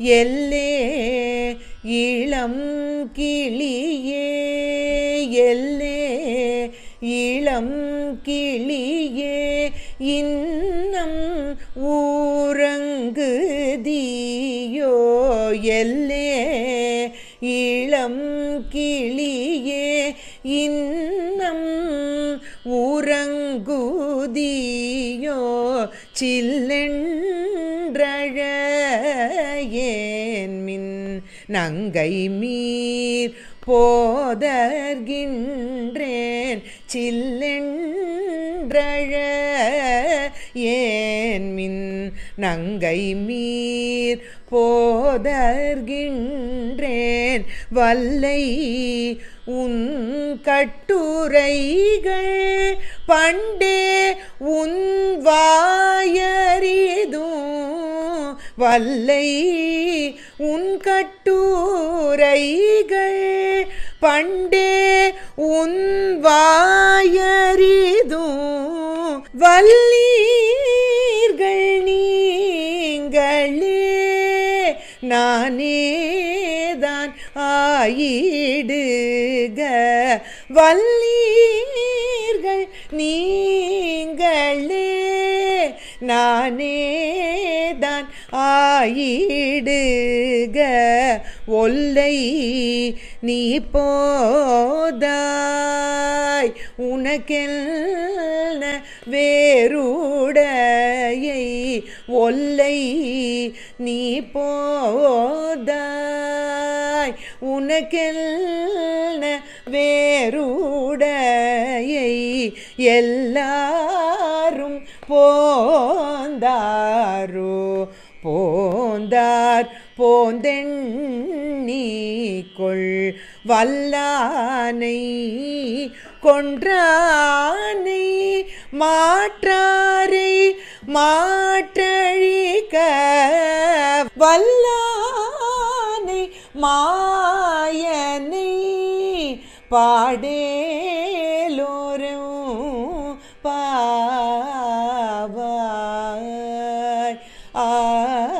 எல்லே இளம் கிளியே எல்லே இளம் கிளியே இன்னம் ஊரங்குதியோ எல்லே இளம் கிளியே இன்னம் உறங்குதியோ சில்லென்றழ நங்கை மீர் போதர்கின்றேன் சில்லென்றழ ஏன் மின் நங்கை மீர் போதர்கின்றேன் வல்லை உன் கட்டுரைகள் பண்டே உன் வாய வல்லை உன் கட்டுரைகள் பண்டே உன் வாயறிதும். வல்லீர்கள் நீங்களே நானேதான் ஆயிடுக. வல்லீர்கள் நீங்களே நானேதான் ஆயிடுக. ஒல்லை நீ போதாய். உனக்கெல்ல வேறுடையை ஒல்லை நீ போதாய். உனக்கெல்ல வேறுடையை எல்ல போந்தாரோ? போந்தார் போந்தெண்ணீக்கொள் வல்லானை கொன்றானை மாற்றாரை மாற்றழிக்க வல்லானை மாயனை பாடேலோரும் பா I